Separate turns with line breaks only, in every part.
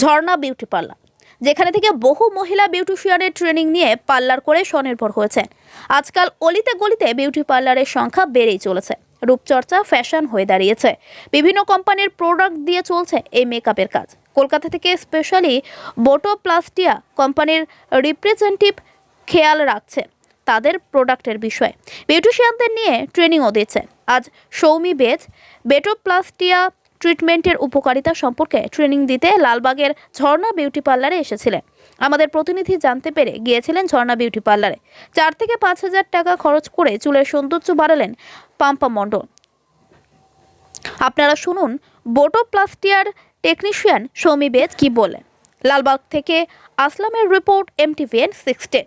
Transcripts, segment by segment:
ঝর্ণা beauty parlour, যেখানে থেকে বহু মহিলা বিউটিশিয়ানের ট্রেনিং নিয়ে পার্লার করে স্বনির্ভর হয়েছেন। আজকাল অলিতে গলিতে বিউটি পার্লারের সংখ্যা বেড়েই চলেছে। রূপচর্চা, ফ্যাশন হয়ে দাঁড়িয়েছে। বিভিন্ন কোম্পানির প্রোডাক্ট দিয়ে চলছে এই মেকআপের কাজ। কলকাতা থেকে স্পেশালি বোটোপ্লাস্টিয়া কোম্পানির রিপ্রেজেন্টেটিভ খেয়াল রাখছে তাদের প্রোডাক্টের বিষয়ে। বিউটিশিয়ানদের নিয়ে ট্রেনিংও দিচ্ছে। আজ সৌমি বেজ, বেটোপ্লাস্টিয়া ট্রিটমেন্টের উপকারিতা সম্পর্কে ট্রেনিং দিতে লালবাগের ঝর্ণা বিউটি পার্লারে এসেছিলেন। আমাদের প্রতিনিধি জানতে পেরে গিয়েছিলেন ঝর্ণা বিউটি পার্লারে চার থেকে পাঁচ হাজার টাকা খরচ করে চুলের সৌন্দর্য বাড়ালেন পাম্পা মণ্ডল। আপনারা শুনুন, বোটোপ্লাস্টিয়ার টেকনিশিয়ান সৌমি বেদ কি বলেন? লালবাগ থেকে আসলামের রিপোর্ট এমটিভিএন সিক্সটেন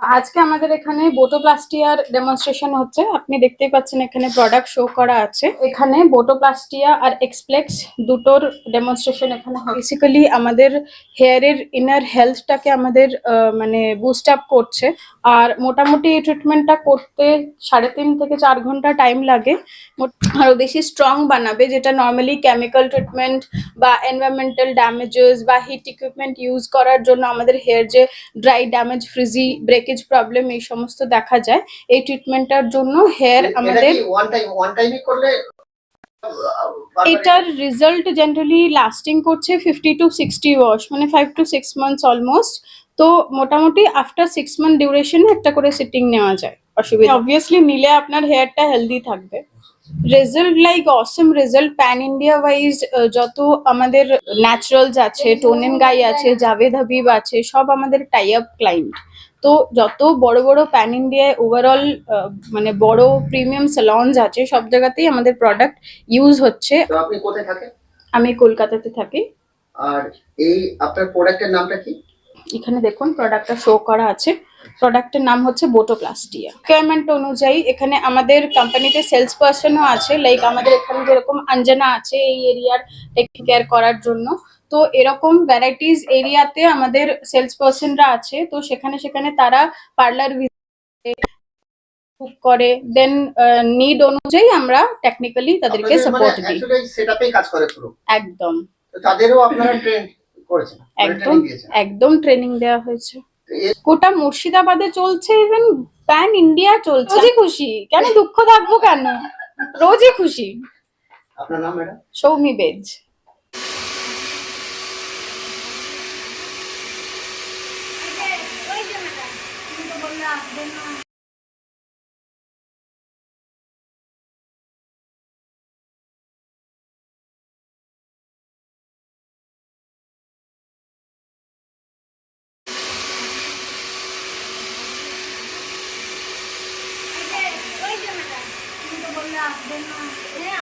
আজকে আমাদের এখানে বোটোপ্লাস্টিয়ার ডেমনস্ট্রেশন হচ্ছে। আপনি দেখতেই পাচ্ছেন এখানে প্রোডাক্ট শো করা আছে। এখানে বোটোপ্লাস্টিয়া আর এক্সপ্লেক্স দুটোর ডেমনস্ট্রেশন এখানে বেসিক্যালি আমাদের হেয়ারের ইনার হেলথটাকে আমাদের মানে বুস্ট আপ করছে। আর মোটামুটি এই ট্রিটমেন্টটা করতে সাড়ে তিন থেকে চার ঘণ্টা টাইম লাগে। মোট- আরও বেশি স্ট্রং বানাবে যেটা নর্মালি কেমিক্যাল ট্রিটমেন্ট বা এনভায়রনমেন্টাল ড্যামেজেস বা হিট ইকুইপমেন্ট ইউজ করার জন্য আমাদের হেয়ার যে dry damage frizzy breakage problem এই সমস্ত দেখা যায়। এই ট্রিটমেন্টটার জন্য হেয়ার আমাদের এটার রেজাল্ট জেনারেলি লাস্টিং করছে ফিফটি টু সিক্সটি ওয়াশ মানে five to six months almost তো মোটামুটি আফটার সিক্স মান্থ ডিউরেশনে একটা করে সিটিং নেওয়া যায় অসুবিধা অবভিয়াসলি নিলে আপনার হেয়ারটা হেলদি থাকবে। Result like awesome result pan India wise যত আমাদের ন্যাচারালস আছে টোনেন গাই আছে জাভেদ হাবিব আছে সব আমাদের টাই আপ ক্লায়েন্ট তো যত বড় বড় প্যান ইন্ডিয়ায় ওভারঅল মানে বড় প্রিমিয়াম স্যালন্স আছে সব জায়গাতেই আমাদের প্রোডাক্ট ইউজ হচ্ছে।
তো আপনি কোথায় থাকেন?
আমি কলকাতাতে থাকি।
আর এই আপনার প্রোডাক্টের নামটা কি?
এখানে দেখুন প্রোডাক্টটা শো করা আছে। প্রোডাক্টের নাম হচ্ছে বোটোপ্লাস্টিয়া রিকোয়ারমেন্ট অনুযায়ী এখানে আমাদের কোম্পানিতে সেলস পার্সনও আছে লাইক আমাদের এখানে যেরকম অঞ্জনা আছে এই এরিয়ার টেক কেয়ার করার জন্য। তো এরকম ভ্যারাইটিস এরিয়াতে আমাদের সেলস পার্সনরা আছে তো সেখানে সেখানে তারা পার্লার বুক করে। দেন নিড অনুযায়ী আমরা টেকনিক্যালি তাদেরকে সাপোর্ট দিই।
করে পুরো।
একদম।
তাদেরও আপনারা ট্রেন করেছেন মানে
একদম একদম ট্রেনিং দেওয়া হয়েছে। গোটা মুর্শিদাবাদে চলছে ইভেন প্যান ইন্ডিয়া চলছে। রোজই খুশি। কেন দুঃখ থাকব কেন? রোজই খুশি।
আপনার নাম madam?
Soumi Bej. Udah, udah.